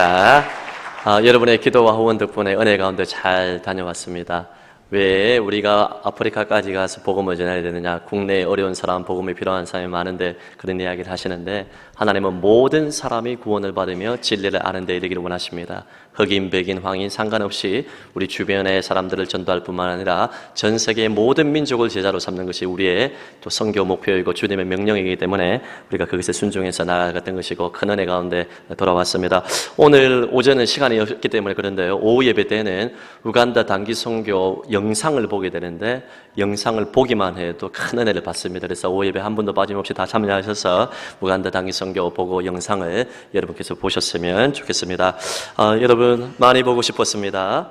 감사합니다. 아, 여러분의 기도와 후원 덕분에 은혜 가운데 잘 다녀왔습니다. 왜 우리가 아프리카까지 가서 복음을 전해야 되느냐? 국내에 어려운 사람, 복음이 필요한 사람이 많은데 그런 이야기를 하시는데 하나님은 모든 사람이 구원을 받으며 진리를 아는 데 이르기를 원하십니다. 흑인, 백인, 황인 상관없이 우리 주변의 사람들을 전도할 뿐만 아니라 전 세계의 모든 민족을 제자로 삼는 것이 우리의 또 선교 목표이고 주님의 명령이기 때문에 우리가 그것에 순종해서 나아갔던 것이고 큰 은혜 가운데 돌아왔습니다. 오늘 오전은 시간이 없기 때문에 그런데요. 오후 예배 때는 우간다 단기 선교 영상을 보게 되는데 영상을 보기만 해도 큰 은혜를 받습니다. 그래서 오후 예배 한 분도 빠짐없이 다 참여하셔서 우간다 단기 선교 보고 영상을 여러분께서 보셨으면 좋겠습니다. 아, 여러분 많이 보고 싶었습니다.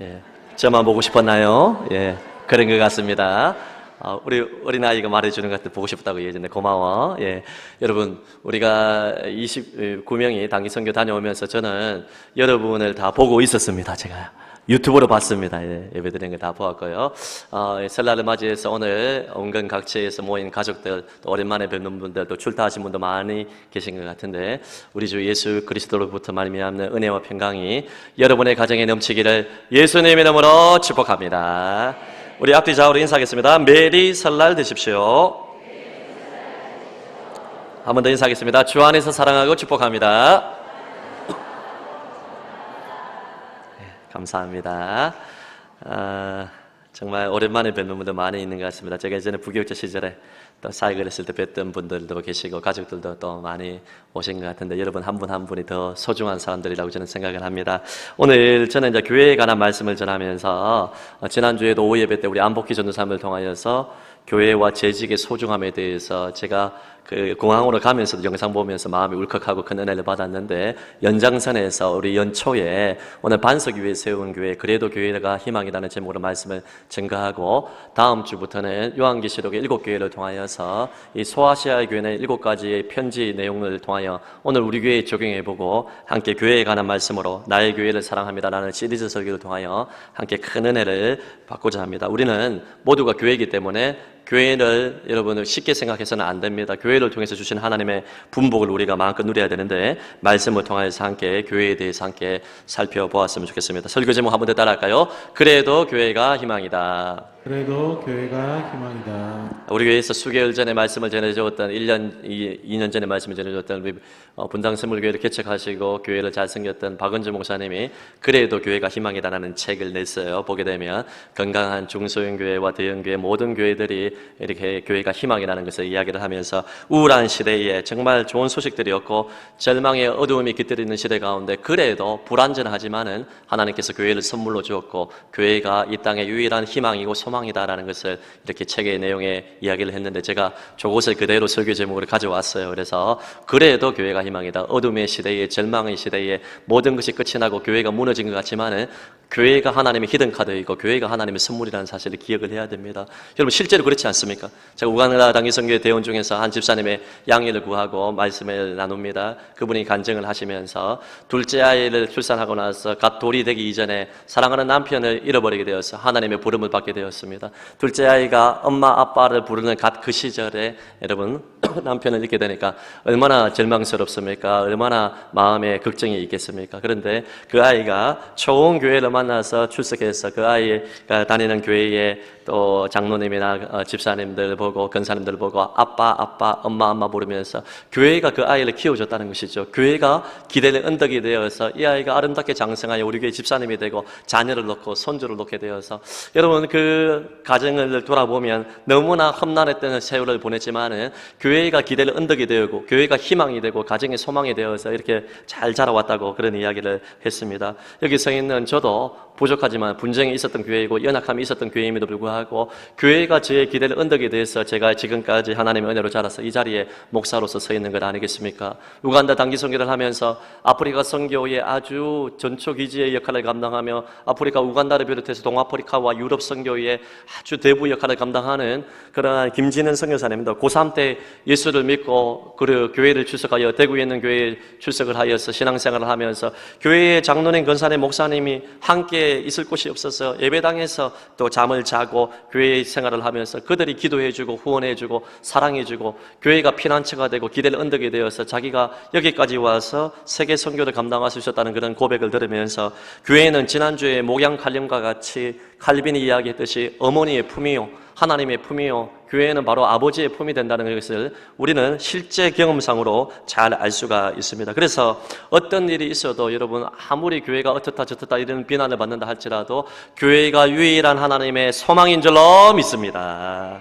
예, 저만 보고 싶었나요? 예, 그런 것 같습니다. 아, 우리 어린아이가 말해주는 것 같아 보고 싶다고 예전에 고마워. 예. 여러분, 우리가 29명이 단기 선교 다녀오면서 저는 여러분을 다 보고 있었습니다. 제가. 유튜브로 봤습니다. 예, 예배 드리는 거다 보았고요. 어, 예, 설날을 맞이해서 오늘 온갖 각지에서 모인 가족들, 또 오랜만에 뵙는 분들, 또 출타하신 분도 많이 계신 것 같은데, 우리 주 예수 그리스도로부터 말미암는 은혜와 평강이 여러분의 가정에 넘치기를 예수님의 이름으로 축복합니다. 우리 앞뒤 좌우로 인사하겠습니다. 메리 설날 되십시오. 한 번 더 인사하겠습니다. 주 안에서 사랑하고 축복합니다. 감사합니다. 아, 정말 오랜만에 뵙는 분들 많이 있는 것 같습니다. 제가 예전에 부교육자 시절에 또 사역을 했을 때 뵀던 분들도 계시고 가족들도 또 많이 오신 것 같은데 여러분 한 분한 분이 더 소중한 사람들이라고 저는 생각을 합니다. 오늘 저는 이제 교회에 관한 말씀을 전하면서 어, 지난주에도 오후 예배 때 우리 안복희 전도사님을 통하여서 교회와 재직의 소중함에 대해서 제가 그 공항으로 가면서도 영상 보면서 마음이 울컥하고 큰 은혜를 받았는데 연장선에서 우리 연초에 오늘 반석 위에 세운 교회 그래도 교회가 희망이라는 제목으로 말씀을 증거하고 다음 주부터는 요한계시록의 일곱 교회를 통하여서 이 소아시아 교회는 일곱 가지의 편지 내용을 통하여 오늘 우리 교회에 적용해 보고 함께 교회에 관한 말씀으로 나의 교회를 사랑합니다라는 시리즈 설교를 통하여 함께 큰 은혜를 받고자 합니다. 우리는 모두가 교회이기 때문에 교회를 여러분을 쉽게 생각해서는 안 됩니다. 교회를 통해서 주신 하나님의 분복을 우리가 마음껏 누려야 되는데 말씀을 통해서 함께 교회에 대해서 함께 살펴보았으면 좋겠습니다. 설교 제목 한번 더 따라할까요? 그래도 교회가 희망이다. 그래도 교회가 희망이다. 우리 교회에서 수개월 전에 말씀을 전해주었던 1년, 2년 전에 말씀을 전해주었던 우리 어, 분당스물교회를 개척하시고 교회를 잘 섬겼던 박은주 목사님이 그래도 교회가 희망이다라는 책을 냈어요. 보게 되면 건강한 중소형 교회와 대형 교회 모든 교회들이 이렇게 교회가 희망이라는 것을 이야기를 하면서 우울한 시대에 정말 좋은 소식들이었고 절망의 어두움이 깃들이는 시대 가운데 그래도 불안전하지만은 하나님께서 교회를 선물로 주었고 교회가 이 땅의 유일한 희망이고 소망 이다라는 것을 이렇게 책의 내용에 이야기를 했는데 제가 저것을 그대로 설교 제목으로 가져왔어요. 그래서 그래도 교회가 희망이다. 어둠의 시대에 절망의 시대에 모든 것이 끝이 나고 교회가 무너진 것 같지만은 교회가 하나님의 히든 카드이고 교회가 하나님의 선물이라는 사실을 기억을 해야 됩니다. 여러분 실제로 그렇지 않습니까? 제가 우간다 당기 선교회 대원 중에서 한 집사님의 양해를 구하고 말씀을 나눕니다. 그분이 간증을 하시면서 둘째 아이를 출산하고 나서 갓 돌이 되기 이전에 사랑하는 남편을 잃어버리게 되어서 하나님의 부름을 받게 되었 습니다. 둘째 아이가 엄마 아빠를 부르는 갓 그 시절에 여러분 남편을 잃게 되니까 얼마나 절망스럽습니까? 얼마나 마음에 걱정이 있겠습니까? 그런데 그 아이가 좋은 교회를 만나서 출석해서 그 아이가 다니는 교회에 또 장로님이나 어, 집사님들 보고 권사님들 보고 아빠 아빠 엄마 엄마 부르면서 교회가 그 아이를 키워줬다는 것이죠. 교회가 기대의 언덕이 되어서 이 아이가 아름답게 장성하여 우리 교회 집사님이 되고 자녀를 놓고 손주를 놓게 되어서 여러분 그 가정을 돌아보면 너무나 험난했던 세월을 보냈지만은 교회가 기대의 언덕이 되고 교회가 희망이 되고 가정의 소망이 되어서 이렇게 잘 자라왔다고 그런 이야기를 했습니다. 여기 서 있는 저도 부족하지만 분쟁이 있었던 교회이고 연약함이 있었던 교회임에도 불구하고 교회가 저의 기대를 언덕에 대해서 제가 지금까지 하나님의 은혜로 자라서 이 자리에 목사로서 서 있는 것 아니겠습니까? 우간다 단기 선교를 하면서 아프리카 선교의 아주 전초 기지의 역할을 감당하며 아프리카 우간다를 비롯해서 동아프리카와 유럽 선교의 아주 대부 역할을 감당하는 그러한 김진은 선교사님도 고3 때 예수를 믿고 그 교회를 출석하여 대구에 있는 교회에 출석을 하여서 신앙생활을 하면서 교회의 장로님, 권사님, 목사님이 한 함께 있을 곳이 없어서 예배당에서 또 잠을 자고 교회 생활을 하면서 그들이 기도해주고 후원해주고 사랑해주고 교회가 피난처가 되고 기대를 언덕이 되어서 자기가 여기까지 와서 세계 선교를 감당할 수 있었다는 그런 고백을 들으면서 교회는 지난주에 목양 칼림과 같이 칼빈이 이야기했듯이 어머니의 품이요 하나님의 품이요 교회는 바로 아버지의 품이 된다는 것을 우리는 실제 경험상으로 잘 알 수가 있습니다. 그래서 어떤 일이 있어도 여러분 아무리 교회가 어떻다 저떻다 이런 비난을 받는다 할지라도 교회가 유일한 하나님의 소망인 줄로 믿습니다.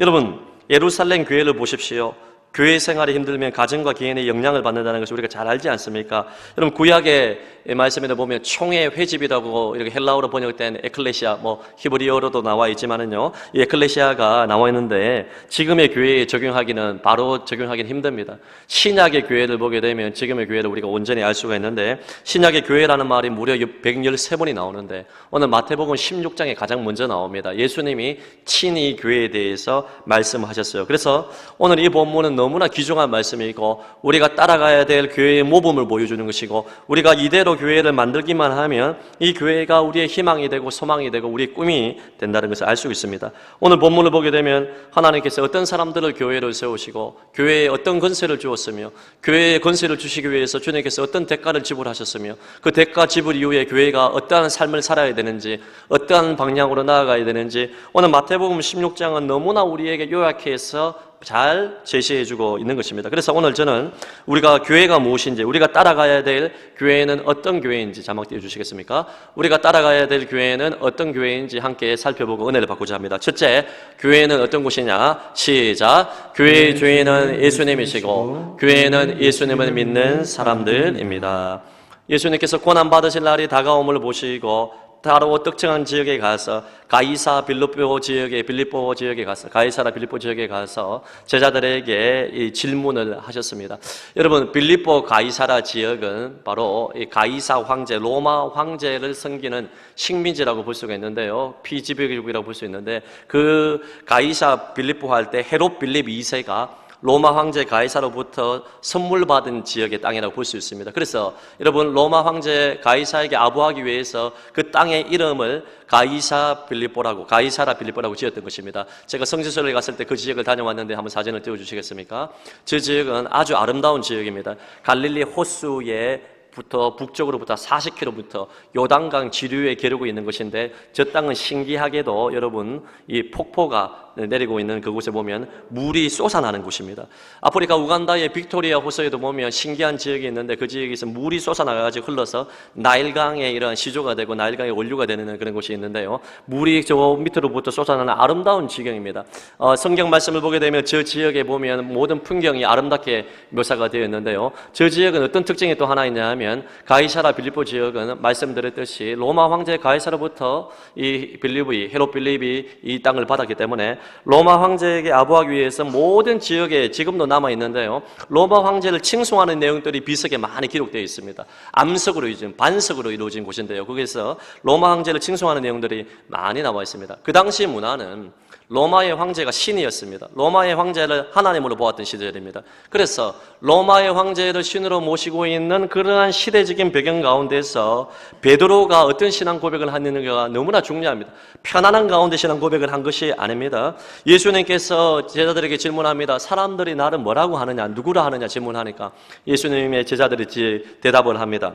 여러분 예루살렘 교회를 보십시오. 교회 생활이 힘들면 가정과 개인의 영향을 받는다는 것을 우리가 잘 알지 않습니까? 여러분 구약의 말씀에도 보면 총회 회집이라고 이렇게 헬라어로 번역된 에클레시아 뭐 히브리어로도 나와 있지만은요. 이 에클레시아가 나와 있는데 지금의 교회에 적용하기는 바로 적용하기는 힘듭니다. 신약의 교회를 보게 되면 지금의 교회를 우리가 온전히 알 수가 있는데 신약의 교회라는 말이 무려 113번이 나오는데 오늘 마태복음 16장에 가장 먼저 나옵니다. 예수님이 친히 교회에 대해서 말씀하셨어요. 그래서 오늘 이 본문은 너무나 귀중한 말씀이고 우리가 따라가야 될 교회의 모범을 보여주는 것이고 우리가 이대로 교회를 만들기만 하면 이 교회가 우리의 희망이 되고 소망이 되고 우리의 꿈이 된다는 것을 알 수 있습니다. 오늘 본문을 보게 되면 하나님께서 어떤 사람들을 교회를 세우시고 교회에 어떤 건세를 주었으며 교회에 건세를 주시기 위해서 주님께서 어떤 대가를 지불하셨으며 그 대가 지불 이후에 교회가 어떠한 삶을 살아야 되는지 어떠한 방향으로 나아가야 되는지 오늘 마태복음 16장은 너무나 우리에게 요약해서 잘 제시해 주고 있는 것입니다. 그래서 오늘 저는 우리가 교회가 무엇인지, 우리가 따라가야 될 교회는 어떤 교회인지 자막 띄워 주시겠습니까? 우리가 따라가야 될 교회는 어떤 교회인지 함께 살펴보고 은혜를 받고자 합니다. 첫째, 교회는 어떤 곳이냐? 시작. 교회의 주인은 예수님이시고, 교회는 예수님을 믿는 사람들입니다. 예수님께서 고난 받으실 날이 다가옴을 보시고 다로 특정한 지역에 가서 가이사 빌립보 지역에 빌립보 지역에 가서 가이사라 빌립보 지역에 가서 제자들에게 이 질문을 하셨습니다. 여러분 빌립보 가이사라 지역은 바로 이 가이사 황제 로마 황제를 섬기는 식민지라고 볼 수가 있는데요. 피지배국이라고 볼 수 있는데 그 가이사 빌립보 할 때 헤롯 빌립 2세가 로마 황제 가이사로부터 선물 받은 지역의 땅이라고 볼 수 있습니다. 그래서 여러분 로마 황제 가이사에게 아부하기 위해서 그 땅의 이름을 가이사 빌립보라고 가이사라 빌립보라고 지었던 것입니다. 제가 성지순례 갔을 때 그 지역을 다녀왔는데 한번 사진을 띄워 주시겠습니까? 저 지역은 아주 아름다운 지역입니다. 갈릴리 호수의 부터 북쪽으로부터 40km부터 요단강 지류에 게르고 있는 것인데 저 땅은 신기하게도 여러분 이 폭포가 내리고 있는 그곳에 보면 물이 쏟아나는 곳입니다. 아프리카 우간다의 빅토리아 호수에도 보면 신기한 지역이 있는데 그 지역에서 물이 쏟아나가지고 흘러서 나일강의 이런 시조가 되고 나일강의 원류가 되는 그런 곳이 있는데요. 물이 저 밑으로부터 쏟아나는 아름다운 지경입니다. 어, 성경 말씀을 보게 되면 저 지역에 보면 모든 풍경이 아름답게 묘사가 되어 있는데요. 저 지역은 어떤 특징이 또 하나 있냐 하면 가이사라 빌립보 지역은 말씀드렸듯이 로마 황제 가이사로부터 이 빌립이 헤롯 빌립이 이 땅을 받았기 때문에 로마 황제에게 아부하기 위해서 모든 지역에 지금도 남아 있는데요. 로마 황제를 칭송하는 내용들이 비석에 많이 기록되어 있습니다. 암석으로 이루어진 반석으로 이루어진 곳인데요. 거기서 로마 황제를 칭송하는 내용들이 많이 나와 있습니다. 그 당시 문화는 로마의 황제가 신이었습니다. 로마의 황제를 하나님으로 보았던 시절입니다. 그래서 로마의 황제를 신으로 모시고 있는 그러한 시대적인 배경 가운데서 베드로가 어떤 신앙 고백을 하는가가 너무나 중요합니다. 편안한 가운데 신앙 고백을 한 것이 아닙니다. 예수님께서 제자들에게 질문합니다. 사람들이 나를 뭐라고 하느냐, 누구라 하느냐 질문하니까 예수님의 제자들이 대답을 합니다.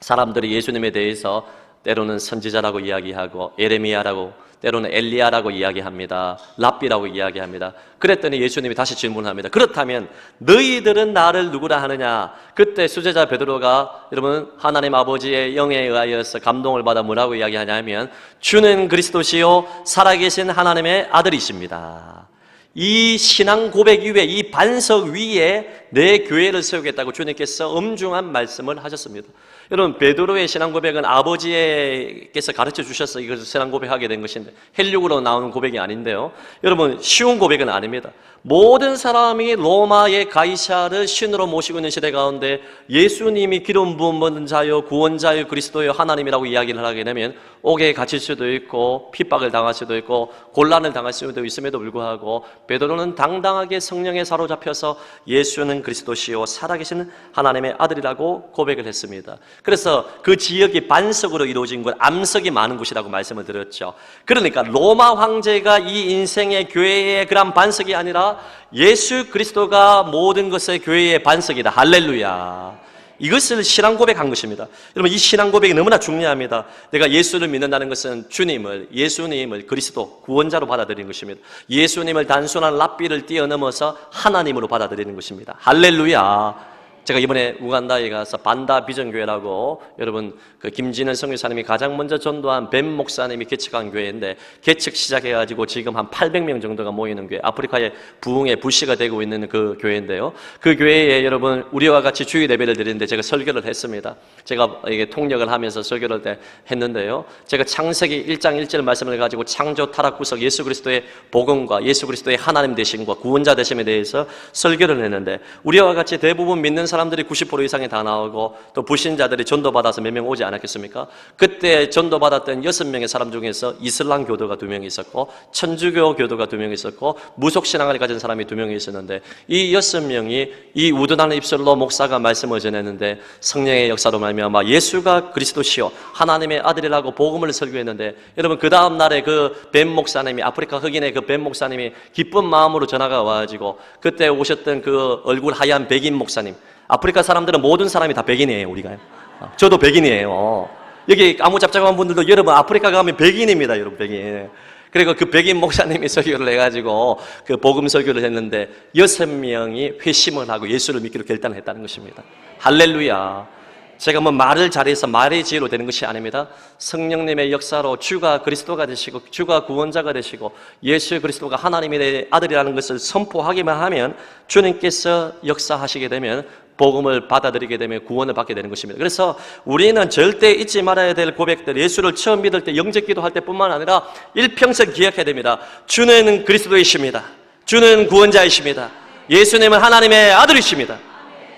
사람들이 예수님에 대해서 때로는 선지자라고 이야기하고 에레미야라고 때로는 엘리야라고 이야기합니다. 랍비라고 이야기합니다. 그랬더니 예수님이 다시 질문합니다. 그렇다면 너희들은 나를 누구라 하느냐? 그때 수제자 베드로가 여러분 하나님 아버지의 영에 의하여서 감동을 받아 뭐라고 이야기하냐면 주는 그리스도시요 살아계신 하나님의 아들이십니다. 이 신앙 고백 위에 이 반석 위에 내 교회를 세우겠다고 주님께서 엄중한 말씀을 하셨습니다. 여러분 베드로의 신앙 고백은 아버지께서 가르쳐 주셔서 이것을 신앙 고백하게 된 것인데 헬육으로 나오는 고백이 아닌데요. 여러분 쉬운 고백은 아닙니다. 모든 사람이 로마의 가이사를 신으로 모시고 있는 시대 가운데 예수님이 기름 부음 받은 자요 구원자요 그리스도요 하나님이라고 이야기를 하게 되면 옥에 갇힐 수도 있고 핍박을 당할 수도 있고 곤란을 당할 수도 있음에도 불구하고 베드로는 당당하게 성령에 사로잡혀서 예수는 예수는 그리스도시요 살아계신 하나님의 아들이라고 고백을 했습니다. 그래서 그 지역이 반석으로 이루어진 곳, 암석이 많은 곳이라고 말씀을 드렸죠. 그러니까 로마 황제가 이 인생의 교회의 그런 반석이 아니라 예수 그리스도가 모든 것의 교회의 반석이다. 할렐루야. 이것을 신앙 고백한 것입니다. 여러분 이 신앙 고백이 너무나 중요합니다. 내가 예수를 믿는다는 것은 주님을 예수님을 그리스도 구원자로 받아들이는 것입니다. 예수님을 단순한 랍비를 뛰어넘어서 하나님으로 받아들이는 것입니다. 할렐루야. 제가 이번에 우간다에 가서 반다 비전교회라고 여러분 그 김진은 성교사님이 가장 먼저 전도한 벤 목사님이 개척한 교회인데 개척 시작해가지고 지금 한 800명 정도가 모이는 교회 아프리카의 부흥의 불씨가 되고 있는 그 교회인데요. 그 교회에 여러분 우리와 같이 주의 예배를 드리는데 제가 설교를 했습니다. 제가 이게 통역을 하면서 설교를 때 했는데요. 제가 창세기 1장 1절 말씀을 가지고 창조 타락 구석 예수 그리스도의 복음과 예수 그리스도의 하나님 되심과 구원자 되심에 대해서 설교를 했는데 우리와 같이 대부분 믿는 사람들이 90% 이상이 다 나오고 또 불신자들이 전도받아서 몇 명 오지 않았겠습니까? 그때 전도받았던 여섯 명의 사람 중에서 이슬람 교도가 두명 있었고 천주교 교도가 두명 있었고 무속 신앙을 가진 사람이 두 명이 있었는데 이 여섯 명이 이 우둔하는 입술로 목사가 말씀을 전했는데 성령의 역사로 말미암아 예수가 그리스도시요 하나님의 아들이라고 복음을 설교했는데 여러분 그 다음 날에 그벤 목사님이 아프리카 흑인의 그벤 목사님이 기쁜 마음으로 전화가 와가지고 그때 오셨던 그 얼굴 하얀 백인 목사님 아프리카 사람들은 모든 사람이 다 백인이에요 우리가요. 어, 저도 백인이에요. 여기 아무 잡잡한 분들도 여러분 아프리카 가면 백인입니다 여러분 백인. 그리고 그 백인 목사님이 설교를 해가지고 그 복음 설교를 했는데 여섯 명이 회심을 하고 예수를 믿기로 결단을 했다는 것입니다. 할렐루야. 제가 뭐 말을 잘해서 말의 지혜로 되는 것이 아닙니다. 성령님의 역사로 주가 그리스도가 되시고 주가 구원자가 되시고 예수 그리스도가 하나님의 아들이라는 것을 선포하기만 하면 주님께서 역사하시게 되면 복음을 받아들이게 되면 구원을 받게 되는 것입니다. 그래서 우리는 절대 잊지 말아야 될 고백들, 예수를 처음 믿을 때 영적 기도할 때뿐만 아니라 일평생 기억해야 됩니다. 주는 그리스도이십니다. 주는 구원자이십니다. 예수님은 하나님의 아들이십니다.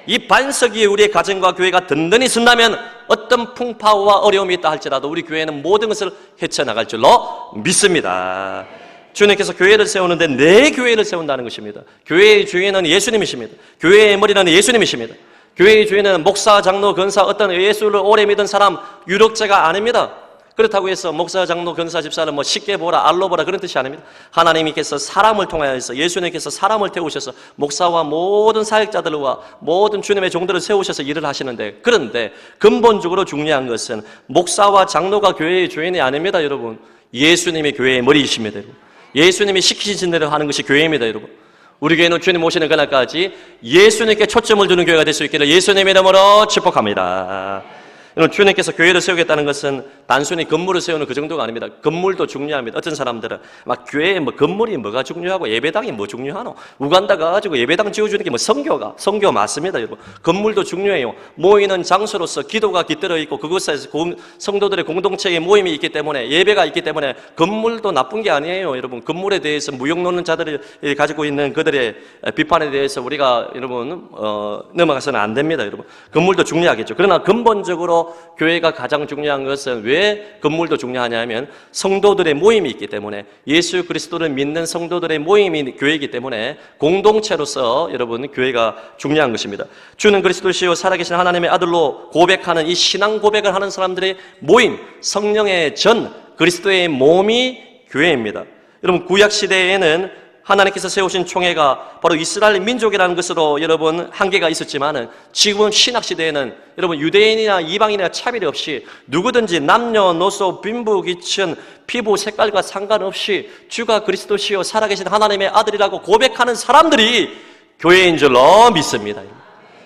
이 반석 위에 우리의 가정과 교회가 든든히 쓴다면 어떤 풍파와 어려움이 있다 할지라도 우리 교회는 모든 것을 헤쳐나갈 줄로 믿습니다. 주님께서 교회를 세우는데 내 교회를 세운다는 것입니다. 교회의 주인은 예수님이십니다. 교회의 머리는 예수님이십니다. 교회의 주인은 목사, 장로, 권사, 어떤 예수를 오래 믿은 사람, 유력자가 아닙니다. 그렇다고 해서 목사, 장로, 권사, 집사는 뭐 쉽게 보라, 알로 보라 그런 뜻이 아닙니다. 하나님께서 사람을 통하여서 예수님께서 사람을 태우셔서 목사와 모든 사역자들과 모든 주님의 종들을 세우셔서 일을 하시는데 그런데 근본적으로 중요한 것은 목사와 장로가 교회의 주인이 아닙니다, 여러분. 예수님이 교회의 머리이십니다, 여러분. 예수님이 시키신 대로 하는 것이 교회입니다, 여러분. 우리 교회는 주님 오시는 그날까지 예수님께 초점을 두는 교회가 될 수 있기를 예수님의 이름으로 축복합니다. 여러분, 주님께서 교회를 세우겠다는 것은 단순히 건물을 세우는 그 정도가 아닙니다. 건물도 중요합니다. 어떤 사람들은 막 교회에 뭐 건물이 뭐가 중요하고 예배당이 뭐 중요하노? 우간다 가가지고 예배당 지어주는 게 뭐 성교가 성교 맞습니다, 여러분. 건물도 중요해요. 모이는 장소로서 기도가 깃들어 있고 그곳에서 공- 성도들의 공동체의 모임이 있기 때문에 예배가 있기 때문에 건물도 나쁜 게 아니에요, 여러분. 건물에 대해서 무역 노는 자들이 가지고 있는 그들의 비판에 대해서 우리가 여러분 어, 넘어가서는 안 됩니다, 여러분. 건물도 중요하겠죠. 그러나 근본적으로 교회가 가장 중요한 것은 왜 건물도 중요하냐면 성도들의 모임이 있기 때문에 예수 그리스도를 믿는 성도들의 모임이 교회이기 때문에 공동체로서 여러분 교회가 중요한 것입니다. 주는 그리스도시요 살아계신 하나님의 아들로 고백하는 이 신앙 고백을 하는 사람들의 모임, 성령의 전 그리스도의 몸이 교회입니다. 여러분 구약 시대에는 하나님께서 세우신 총회가 바로 이스라엘 민족이라는 것으로 여러분 한계가 있었지만은 지금 신학 시대에는 여러분 유대인이나 이방인이나 차별이 없이 누구든지 남녀노소 빈부 귀천 피부 색깔과 상관없이 주가 그리스도시요 살아계신 하나님의 아들이라고 고백하는 사람들이 교회인 줄로 믿습니다.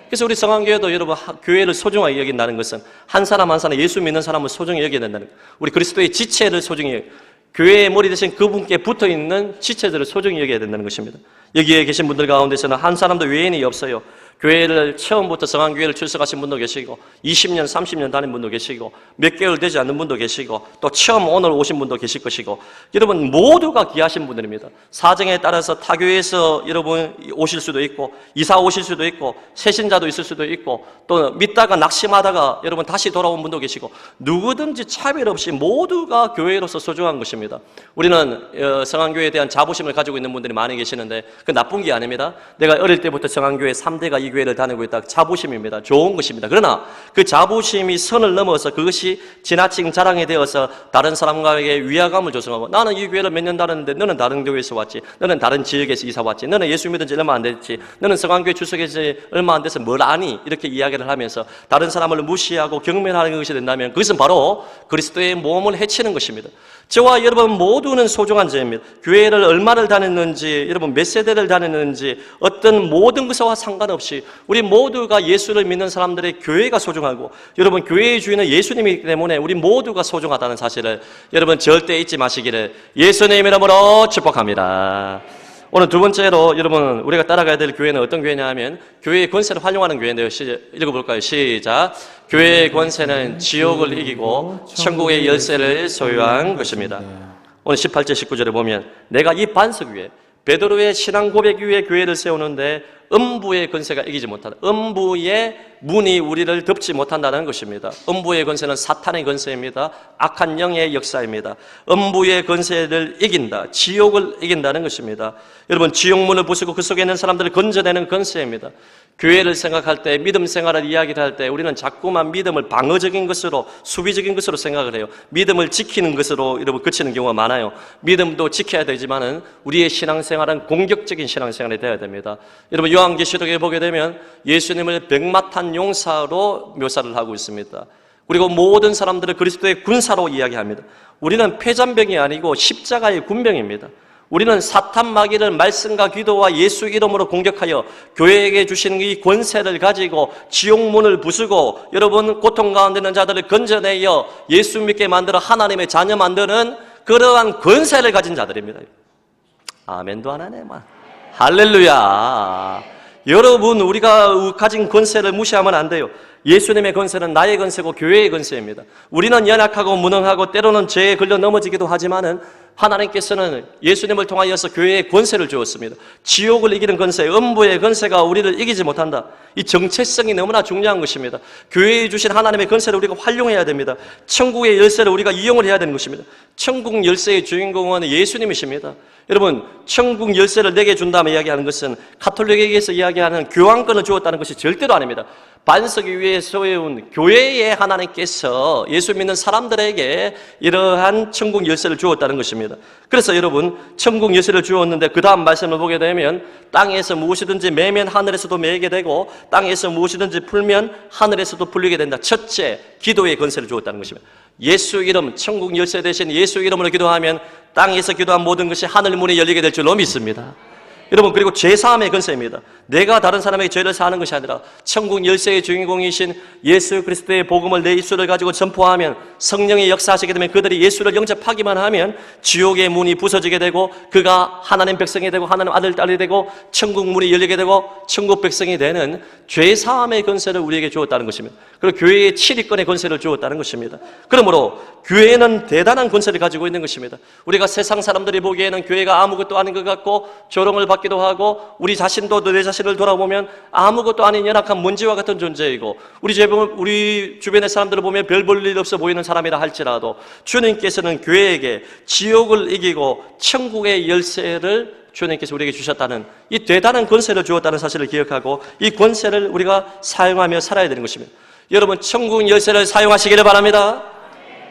그래서 우리 성황교회도 여러분 하- 교회를 소중하게 여긴다는 것은 한 사람 한 사람 예수 믿는 사람을 소중히 여겨야 된다는 거예요. 우리 그리스도의 지체를 소중히 여겨 교회의 머리 대신 그분께 붙어 있는 지체들을 소중히 여겨야 된다는 것입니다. 여기에 계신 분들 가운데서는 한 사람도 외인이 없어요. 교회를 처음부터 성황교회를 출석하신 분도 계시고 20년, 30년 다닌 분도 계시고 몇 개월 되지 않는 분도 계시고 또 처음 오늘 오신 분도 계실 것이고 여러분 모두가 귀하신 분들입니다. 사정에 따라서 타교에서 여러분 오실 수도 있고 이사 오실 수도 있고 새신자도 있을 수도 있고 또 믿다가 낙심하다가 여러분 다시 돌아온 분도 계시고 누구든지 차별 없이 모두가 교회로서 소중한 것입니다. 우리는 어, 성황교회에 대한 자부심을 가지고 있는 분들이 많이 계시는데 그 나쁜 게 아닙니다. 내가 어릴 때부터 성황교회 3대가 이 교회를 다니고 있다. 자부심입니다. 좋은 것입니다. 그러나 그 자부심이 선을 넘어서 그것이 지나친 자랑이 되어서 다른 사람에게 위화감을 조성하고 나는 이 교회를 몇 년 다녔는데 너는 다른 교회에서 왔지. 너는 다른 지역에서 이사 왔지. 너는 예수 믿은 지 얼마 안 됐지. 너는 성황교회 출석해서 얼마 안 돼서 뭘 아니? 이렇게 이야기를 하면서 다른 사람을 무시하고 경멸하는 것이 된다면 그것은 바로 그리스도의 몸을 해치는 것입니다. 저와 여러분 모두는 소중한 자입니다. 교회를 얼마를 다녔는지, 여러분 몇 세대를 다녔는지, 어떤 모든 것과 상관없이 우리 모두가 예수를 믿는 사람들의 교회가 소중하고, 여러분 교회의 주인은 예수님이기 때문에 우리 모두가 소중하다는 사실을 여러분 절대 잊지 마시기를 예수님 이름으로 축복합니다. 오늘 두 번째로 여러분 우리가 따라가야 될 교회는 어떤 교회냐 하면 교회의 권세를 활용하는 교회인데요. 시, 읽어볼까요? 시작. 교회의 권세는 지옥을 이기고 천국의 열쇠를 소유한 것입니다. 오늘 18절 19절에 보면 내가 이 반석 위에 베드로의 신앙 고백 위에 교회를 세우는데 음부의 권세가 이기지 못한다. 음부의 문이 우리를 덮지 못한다는 것입니다. 음부의 권세는 사탄의 권세입니다. 악한 영의 역사입니다. 음부의 권세를 이긴다. 지옥을 이긴다는 것입니다. 여러분 지옥문을 부수고 그 속에 있는 사람들을 건져내는 권세입니다. 교회를 생각할 때 믿음 생활을 이야기를 할 때 우리는 자꾸만 믿음을 방어적인 것으로 수비적인 것으로 생각을 해요. 믿음을 지키는 것으로 여러분 그치는 경우가 많아요. 믿음도 지켜야 되지만은 우리의 신앙생활은 공격적인 신앙생활이 되어야 됩니다. 여러분 요한계시록에 보게 되면 예수님을 백마탄 용사로 묘사를 하고 있습니다. 그리고 모든 사람들을 그리스도의 군사로 이야기합니다. 우리는 패잔병이 아니고 십자가의 군병입니다. 우리는 사탄 마귀를 말씀과 기도와 예수 이름으로 공격하여 교회에게 주시는 이 권세를 가지고 지옥문을 부수고 여러분 고통 가운데 있는 자들을 건져내어 예수 믿게 만들어 하나님의 자녀 만드는 그러한 권세를 가진 자들입니다. 아멘도 안 하네, 만. 할렐루야. 여러분, 우리가 가진 권세를 무시하면 안 돼요. 예수님의 권세는 나의 권세고 교회의 권세입니다. 우리는 연약하고 무능하고 때로는 죄에 걸려 넘어지기도 하지만은 하나님께서는 예수님을 통하여서 교회에 권세를 주었습니다. 지옥을 이기는 권세, 음부의 권세가 우리를 이기지 못한다. 이 정체성이 너무나 중요한 것입니다. 교회에 주신 하나님의 권세를 우리가 활용해야 됩니다. 천국의 열쇠를 우리가 이용을 해야 되는 것입니다. 천국 열쇠의 주인공은 예수님이십니다. 여러분, 천국 열쇠를 내게 준다면 이야기하는 것은 카톨릭에게서 이야기하는 교황권을 주었다는 것이 절대로 아닙니다. 반석 위에 세운 교회의 하나님께서 예수 믿는 사람들에게 이러한 천국 열쇠를 주었다는 것입니다. 그래서 여러분, 천국 열쇠를 주었는데 그 다음 말씀을 보게 되면 땅에서 무엇이든지 매면 하늘에서도 매게 되고 땅에서 무엇이든지 풀면 하늘에서도 풀리게 된다. 첫째, 기도의 권세를 주었다는 것입니다. 예수 이름, 천국 열쇠 대신 예수 이름으로 기도하면 땅에서 기도한 모든 것이 하늘 문이 열리게 될 줄로 믿습니다. 여러분 그리고 죄사함의 근세입니다. 내가 다른 사람에게 죄를 사하는 것이 아니라 천국 열쇠의 주인공이신 예수 그리스도의 복음을 내 입술을 가지고 전포하면 성령이 역사하시게 되면 그들이 예수를 영접하기만 하면 지옥의 문이 부서지게 되고 그가 하나님 백성이 되고 하나님 아들 딸이 되고 천국 문이 열리게 되고 천국 백성이 되는 죄사함의 권세를 우리에게 주었다는 것입니다. 그리고 교회의 7위권의 권세를 주었다는 것입니다. 그러므로 교회는 대단한 권세를 가지고 있는 것입니다. 우리가 세상 사람들이 보기에는 교회가 아무것도 아닌 것 같고 조롱을 받 기도 하고 우리 자신도 내 자신을 돌아보면 아무것도 아닌 연약한 먼지와 같은 존재이고 우리 주변 우리 주변의 사람들을 보면 별 볼 일 없어 보이는 사람이라 할지라도 주님께서는 교회에게 지옥을 이기고 천국의 열쇠를 주님께서 우리에게 주셨다는 이 대단한 권세를 주었다는 사실을 기억하고 이 권세를 우리가 사용하며 살아야 되는 것입니다. 여러분 천국 열쇠를 사용하시기를 바랍니다.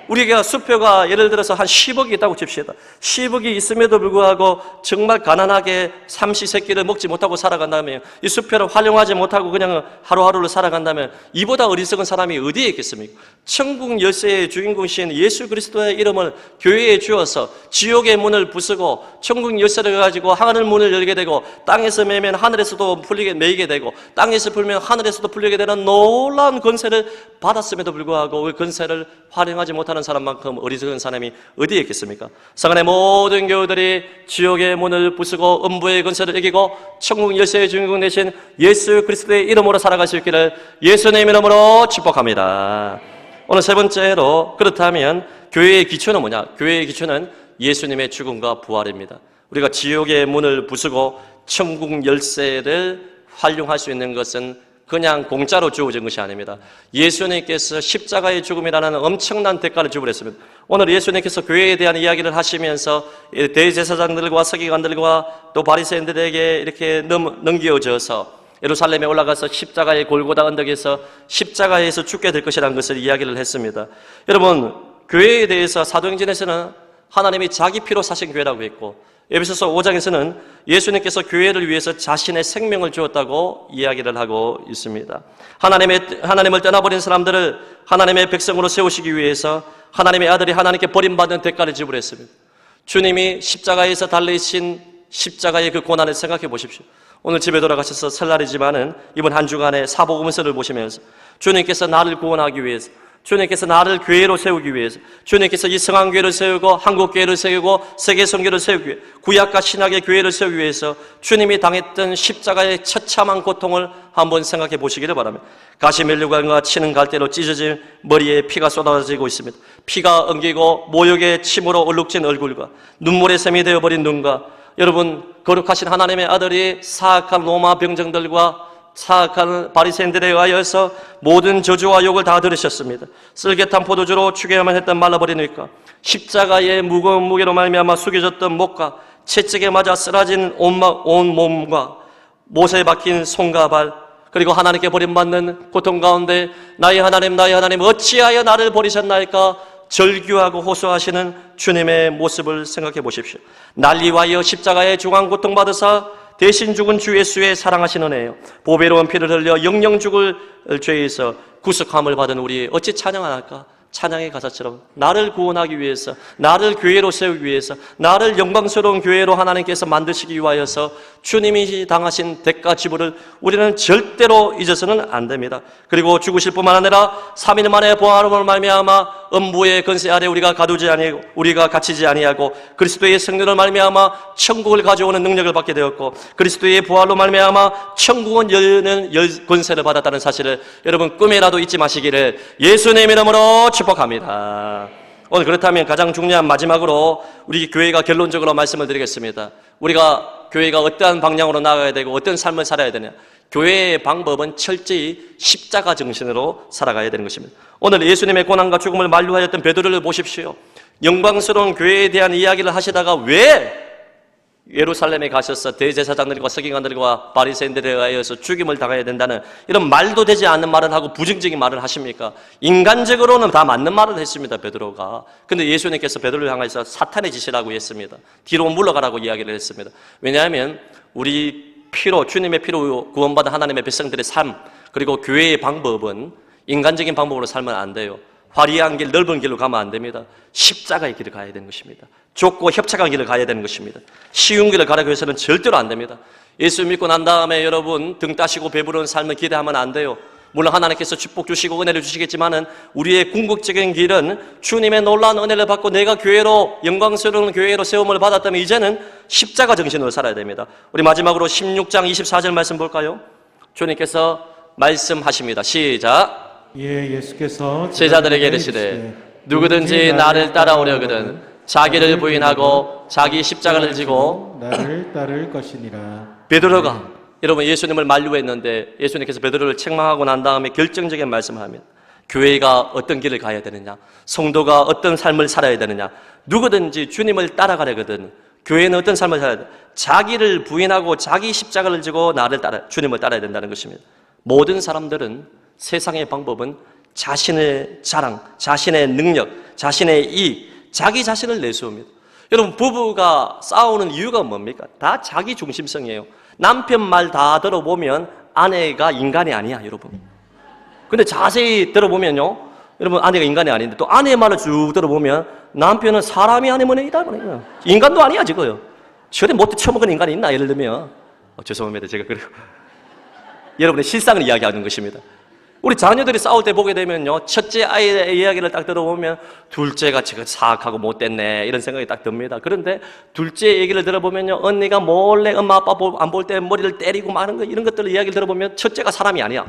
우리가 수표가 예를 들어서 한 10억이 있다고 칩시다. 10억이 있음에도 불구하고 정말 가난하게 삼시세끼를 먹지 못하고 살아간다면 이 수표를 활용하지 못하고 그냥 하루하루를 살아간다면 이보다 어리석은 사람이 어디에 있겠습니까? 천국 열쇠의 주인공이신 예수 그리스도의 이름을 교회에 주어서 지옥의 문을 부수고 천국 열쇠를 가지고 하늘 문을 열게 되고 땅에서 매면 하늘에서도 풀리게 매이게 되고 땅에서 풀면 하늘에서도 풀리게 되는 놀라운 권세를 받았음에도 불구하고 그 권세를 활용하지 못하는 사람만큼 어리석은 사람이 어디에 있겠습니까? 상안의 모든 교우들이 지옥의 문을 부수고 음부의 권세를 이기고 천국 열쇠의 주인공 되신 예수 그리스도의 이름으로 살아갈 수 있기를 예수님 이름으로 축복합니다. 오늘 세 번째로 그렇다면 교회의 기초는 뭐냐? 교회의 기초는 예수님의 죽음과 부활입니다. 우리가 지옥의 문을 부수고 천국 열쇠를 활용할 수 있는 것은 그냥 공짜로 주어진 것이 아닙니다. 예수님께서 십자가의 죽음이라는 엄청난 대가를 지불했습니다. 오늘 예수님께서 교회에 대한 이야기를 하시면서 대제사장들과 서기관들과 또 바리새인들에게 이렇게 넘, 넘겨져서 예루살렘에 올라가서 십자가의 골고다 언덕에서 십자가에서 죽게 될 것이라는 것을 이야기를 했습니다. 여러분, 교회에 대해서 사도행전에서는 하나님이 자기 피로 사신 교회라고 했고 에베소서 5장에서는 예수님께서 교회를 위해서 자신의 생명을 주었다고 이야기를 하고 있습니다. 하나님의 하나님을 떠나버린 사람들을 하나님의 백성으로 세우시기 위해서 하나님의 아들이 하나님께 버림받는 대가를 지불했습니다. 주님이 십자가에서 달리신 십자가의 그 고난을 생각해 보십시오. 오늘 집에 돌아가셔서 설날이지만은 이번 한 주간의 사복음서를 보시면서 주님께서 나를 구원하기 위해서 주님께서 나를 교회로 세우기 위해서 주님께서 이 성황교회를 세우고 한국교회를 세우고 세계성교를 세우기 위해 구약과 신약의 교회를 세우기 위해서 주님이 당했던 십자가의 처참한 고통을 한번 생각해 보시기를 바랍니다. 가시멜류관과 치는 갈대로 찢어진 머리에 피가 쏟아지고 있습니다. 피가 엉기고 모욕의 침으로 얼룩진 얼굴과 눈물의 샘이 되어버린 눈과 여러분 거룩하신 하나님의 아들이 사악한 로마 병정들과 사악한 바리새인들에 의하여서 모든 저주와 욕을 다 들으셨습니다. 쓸개탄 포도주로 죽여야만 했던 말라버린 윗과 십자가의 무거운 무게로 말미암아 숙여졌던 목과 채찍에 맞아 마- 온 몸과 못에 박힌 손과 발 그리고 하나님께 버림받는 고통 가운데 나의 하나님 나의 하나님 어찌하여 나를 버리셨나이까 절규하고 호소하시는 주님의 모습을 생각해 보십시오. 난리와여 십자가의 중앙 고통 받으사 대신 죽은 주 예수의 사랑하시는 애요. 보배로운 피를 흘려 영영 죽을 죄에서 구속함을 받은 우리 어찌 찬양 안 할까? 찬양의 가사처럼 나를 구원하기 위해서 나를 교회로 세우기 위해서 나를 영광스러운 교회로 하나님께서 만드시기 위하여서 주님이 당하신 대가 지불을 우리는 절대로 잊어서는 안 됩니다. 그리고 죽으실 뿐만 아니라 3일 만에 부활함을 말미암아 음부의 건세 아래 우리가 가두지 아니하고 우리가 갇히지 아니하고 그리스도의 성령을 말미암아 천국을 가져오는 능력을 받게 되었고 그리스도의 부활로 말미암아 천국은 여는 열 권세를 받았다는 사실을 여러분 꿈에라도 잊지 마시기를 예수님 이름으로 축 복합니다. 오늘 그렇다면 가장 중요한 마지막으로 우리 교회가 결론적으로 말씀을 드리겠습니다. 우리가 교회가 어떠한 방향으로 나가야 되고 어떤 삶을 살아야 되냐? 교회의 방법은 철저히 십자가 정신으로 살아가야 되는 것입니다. 오늘 예수님의 고난과 죽음을 만류하였던 베드로를 보십시오. 영광스러운 교회에 대한 이야기를 하시다가 왜 예루살렘에 가셔서 대제사장들과 서기관들과 바리새인들에 의하여서 죽임을 당해야 된다는 이런 말도 되지 않는 말을 하고 부정적인 말을 하십니까? 인간적으로는 다 맞는 말을 했습니다. 베드로가. 근데 예수님께서 베드로를 향해서 사탄의 짓이라고 했습니다. 뒤로 물러가라고 이야기를 했습니다. 왜냐하면 우리 피로 주님의 피로 구원받은 하나님의 백성들의 삶 그리고 교회의 방법은 인간적인 방법으로 살면 안 돼요. 화려한 길, 넓은 길로 가면 안 됩니다. 십자가의 길을 가야 되는 것입니다. 좁고 협착한 길을 가야 되는 것입니다. 쉬운 길을 가라고 해서는 절대로 안 됩니다. 예수 믿고 난 다음에 여러분 등 따시고 배부른 삶을 기대하면 안 돼요. 물론 하나님께서 축복 주시고 은혜를 주시겠지만은 우리의 궁극적인 길은 주님의 놀라운 은혜를 받고 내가 교회로 영광스러운 교회로 세움을 받았다면 이제는 십자가 정신으로 살아야 됩니다. 우리 마지막으로 16장 24절 말씀 볼까요? 주님께서 말씀하십니다. 시작. 예, 예수께서 제자들에게 이르시되 누구든지 나를 따라오려거든 자기를 부인하고 자기 십자가를 지고 나를 따를 것이니라. 베드로가 여러분 예수님을 만류했는데 예수님께서 베드로를 책망하고 난 다음에 결정적인 말씀을 합니다. 교회가 어떤 길을 가야 되느냐, 성도가 어떤 삶을 살아야 되느냐, 누구든지 주님을 따라가려거든 교회는 어떤 삶을 살아야 돼? 자기를 부인하고 자기 십자가를 지고 나를 따라 주님을 따라야 된다는 것입니다. 모든 사람들은 세상의 방법은 자신의 자랑, 자신의 능력, 자신의 이익, 자기 자신을 내세웁니다. 여러분 부부가 싸우는 이유가 뭡니까? 다 자기 중심성이에요. 남편 말 다 들어보면 아내가 인간이 아니야, 여러분. 근데 자세히 들어보면요. 여러분 아내가 인간이 아닌데 또 아내의 말을 쭉 들어보면 남편은 사람이 아니면 이다. 인간도 아니야 지금. 저래 못돼 처먹은 인간이 있나 예를 들면 어, 죄송합니다 제가 그래요. 여러분의 실상을 이야기하는 것입니다. 우리 자녀들이 싸울 때 보게 되면요. 첫째 아이의 이야기를 딱 들어보면 둘째가 지금 사악하고 못됐네. 이런 생각이 딱 듭니다. 그런데 둘째 얘기를 들어보면요. 언니가 몰래 엄마 아빠 안 볼 때 머리를 때리고 마는 거 이런 것들 이야기를 들어보면 첫째가 사람이 아니야.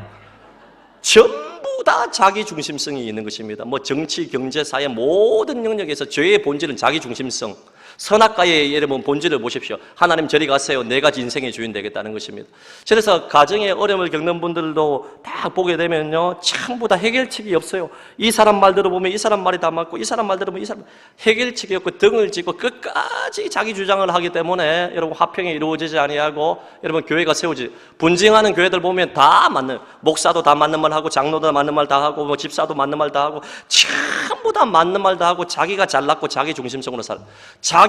전부 다 자기 중심성이 있는 것입니다. 뭐 정치, 경제, 사회 모든 영역에서 죄의 본질은 자기 중심성. 선악과의 여러분 본질을 보십시오. 하나님 저리 가세요. 내가 인생의 주인 되겠다는 것입니다. 그래서 가정에 어려움을 겪는 분들도 딱 보게 되면요. 전부 다 해결책이 없어요. 이 사람 말 들어보면 이 사람 말이 다 맞고 이 사람 말 들어보면 이 사람 해결책이 없고 등을 짚고 끝까지 자기 주장을 하기 때문에 여러분 화평이 이루어지지 아니하고 여러분 교회가 세우지 분쟁하는 교회들 보면 다 맞는 목사도 다 맞는 말 하고 장로도 다 맞는 말 다 하고 뭐 집사도 맞는 말 다 하고 전부 다 맞는 말 다 하고 자기가 잘났고 자기 중심적으로 살아.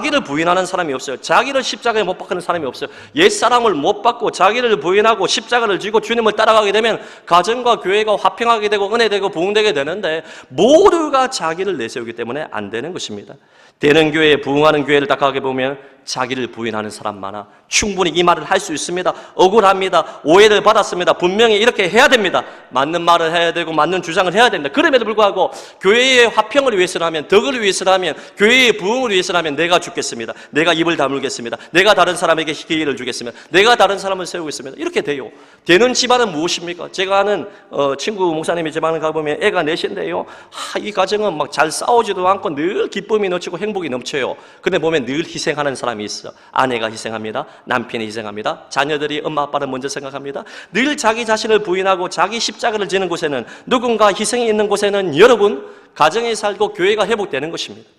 를 부인하는 사람이 없어요. 자기를 십자가에 못 박는 사람이 없어요. 옛 사람을 못 받고 자기를 부인하고 십자가를 쥐고 주님을 따라가게 되면 가정과 교회가 화평하게 되고 은혜되고 부흥되게 되는데 모두가 자기를 내세우기 때문에 안 되는 것입니다. 되는 교회, 부흥하는 교회를 딱 가게 보면 자기를 부인하는 사람 많아. 충분히 이 말을 할 수 있습니다. 억울합니다. 오해를 받았습니다. 분명히 이렇게 해야 됩니다. 맞는 말을 해야 되고 맞는 주장을 해야 됩니다. 그럼에도 불구하고 교회의 화평을 위해서라면 덕을 위해서라면 교회의 부흥을 위해서라면 내가 죽겠습니다. 내가 입을 다물겠습니다. 내가 다른 사람에게 기회를 주겠습니다. 내가 다른 사람을 세우겠습니다. 이렇게 돼요. 되는 집안은 무엇입니까? 제가 아는 어, 친구 목사님의 집안을 가보면 애가 넷인데요. 하, 이 가정은 막 잘 싸우지도 않고 늘 기쁨이 넘치고 행복이 넘쳐요. 근데 보면 늘 희생하는 사람이 있어. 아내가 희생합니다. 남편이 희생합니다. 자녀들이 엄마 아빠를 먼저 생각합니다. 늘 자기 자신을 부인하고 자기 십자가를 지는 곳에는 누군가 희생이 있는 곳에는 여러분 가정에 살고 교회가 회복되는 것입니다.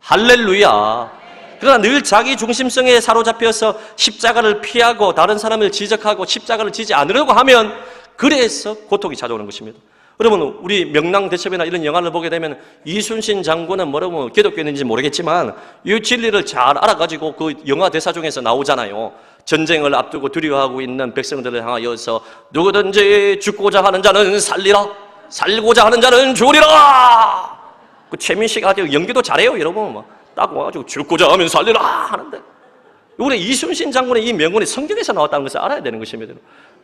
할렐루야. 그러나 늘 자기 중심성에 사로잡혀서 십자가를 피하고 다른 사람을 지적하고 십자가를 지지 않으려고 하면 그래서 고통이 찾아오는 것입니다. 여러분 우리 명랑 대첩이나 이런 영화를 보게 되면 이순신 장군은 뭐라고 기독교인인지 모르겠지만 이 진리를 잘 알아가지고 그 영화 대사 중에서 나오잖아요. 전쟁을 앞두고 두려워하고 있는 백성들을 향하여서 누구든지 죽고자 하는 자는 살리라 살고자 하는 자는 죽으리라 그 최민 씨가 연기도 잘해요 여러분 막딱 와가지고 죽고자 하면 살리라 하는데 우리 이순신 장군의 이 명언이 성경에서 나왔다는 것을 알아야 되는 것입니다.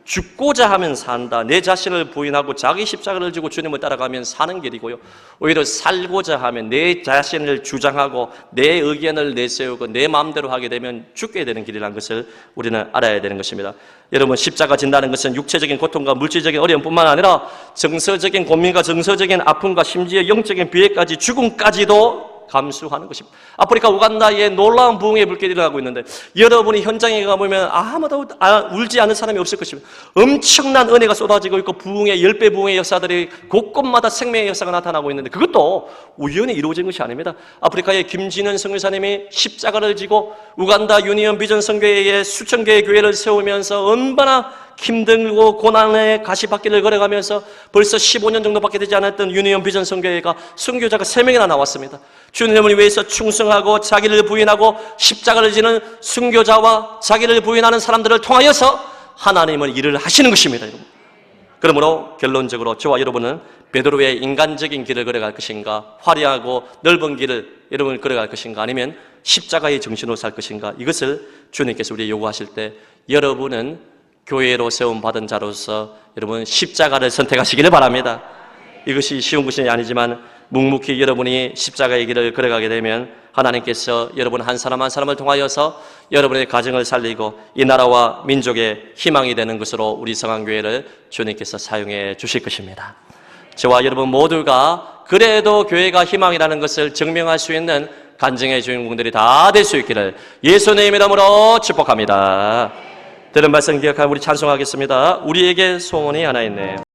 죽고자 하면 산다. 내 자신을 부인하고 자기 십자가를 지고 주님을 따라가면 사는 길이고요. 오히려 살고자 하면 내 자신을 주장하고 내 의견을 내세우고 내 마음대로 하게 되면 죽게 되는 길이라는 것을 우리는 알아야 되는 것입니다. 여러분 십자가 진다는 것은 육체적인 고통과 물질적인 어려움뿐만 아니라 정서적인 고민과 정서적인 아픔과 심지어 영적인 비애까지 죽음까지도 감수하는 것입니다. 아프리카 우간다에 놀라운 부흥의 불길이 일어나고 있는데 여러분이 현장에 가보면 아무도 아- 울지 않는 사람이 없을 것입니다. 엄청난 은혜가 쏟아지고 있고 부흥의 열배 부흥의 역사들이 곳곳마다 생명의 역사가 나타나고 있는데 그것도 우연히 이루어진 것이 아닙니다. 아프리카의 김진현 선교사님이 십자가를 지고 우간다 유니언 비전 선교회에 수천 개의 교회를 세우면서 얼마나 힘들고 고난의 가시밭길을 걸어가면서 벌써 15년 정도밖에 되지 않았던 유니온 비전 선교회가 선교자가 3명이나 나왔습니다. 주님을 위해서 충성하고 자기를 부인하고 십자가를 지는 순교자와 자기를 부인하는 사람들을 통하여서 하나님을 일을 하시는 것입니다. 여러분. 그러므로 결론적으로 저와 여러분은 베드로의 인간적인 길을 걸어갈 것인가 화려하고 넓은 길을 여러분 걸어갈 것인가 아니면 십자가의 정신으로 살 것인가 이것을 주님께서 우리 요구하실 때 여러분은 교회로 세움 받은 자로서 여러분 십자가를 선택하시기를 바랍니다. 이것이 쉬운 것이 아니지만 묵묵히 여러분이 십자가의 길을 걸어가게 되면 하나님께서 여러분 한 사람 한 사람을 통하여서 여러분의 가정을 살리고 이 나라와 민족의 희망이 되는 것으로 우리 성안교회를 주님께서 사용해 주실 것입니다. 저와 여러분 모두가 그래도 교회가 희망이라는 것을 증명할 수 있는 간증의 주인공들이 다 될 수 있기를 예수님의 이름으로 축복합니다. 들은 말씀 기억하고 우리 찬송하겠습니다. 우리에게 소원이 하나 있네.